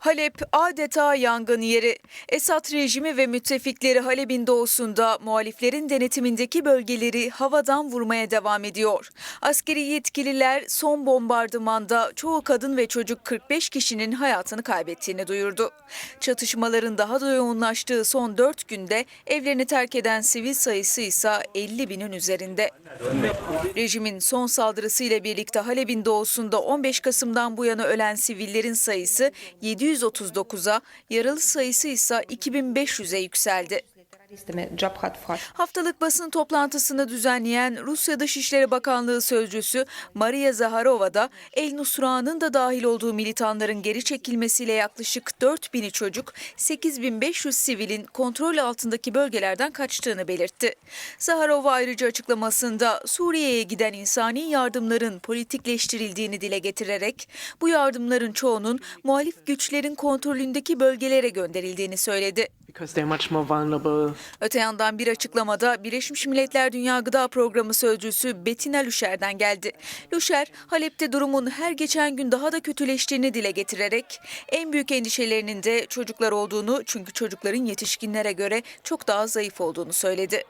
Halep adeta yangın yeri. Esad rejimi ve müttefikleri Halep'in doğusunda muhaliflerin denetimindeki bölgeleri havadan vurmaya devam ediyor. Askeri yetkililer son bombardımanda çoğu kadın ve çocuk 45 kişinin hayatını kaybettiğini duyurdu. Çatışmaların daha da yoğunlaştığı son 4 günde evlerini terk eden sivil sayısı ise 50 binin üzerinde. Rejimin son saldırısıyla birlikte Halep'in doğusunda 15 Kasım'dan bu yana ölen sivillerin sayısı 739'a, yaralı sayısı ise 2500'e yükseldi. Haftalık basın toplantısını düzenleyen Rusya Dışişleri Bakanlığı Sözcüsü Maria Zaharova da El Nusra'nın da dahil olduğu militanların geri çekilmesiyle yaklaşık 4 bini çocuk, 8500 sivilin kontrol altındaki bölgelerden kaçtığını belirtti. Zaharova ayrıca açıklamasında Suriye'ye giden insani yardımların politikleştirildiğini dile getirerek bu yardımların çoğunun muhalif güçlerin kontrolündeki bölgelere gönderildiğini söyledi. Öte yandan bir açıklamada Birleşmiş Milletler Dünya Gıda Programı sözcüsü Bettina Lüşer'den geldi. Lüşer, Halep'te durumun her geçen gün daha da kötüleştiğini dile getirerek en büyük endişelerinin de çocuklar olduğunu çünkü çocukların yetişkinlere göre çok daha zayıf olduğunu söyledi.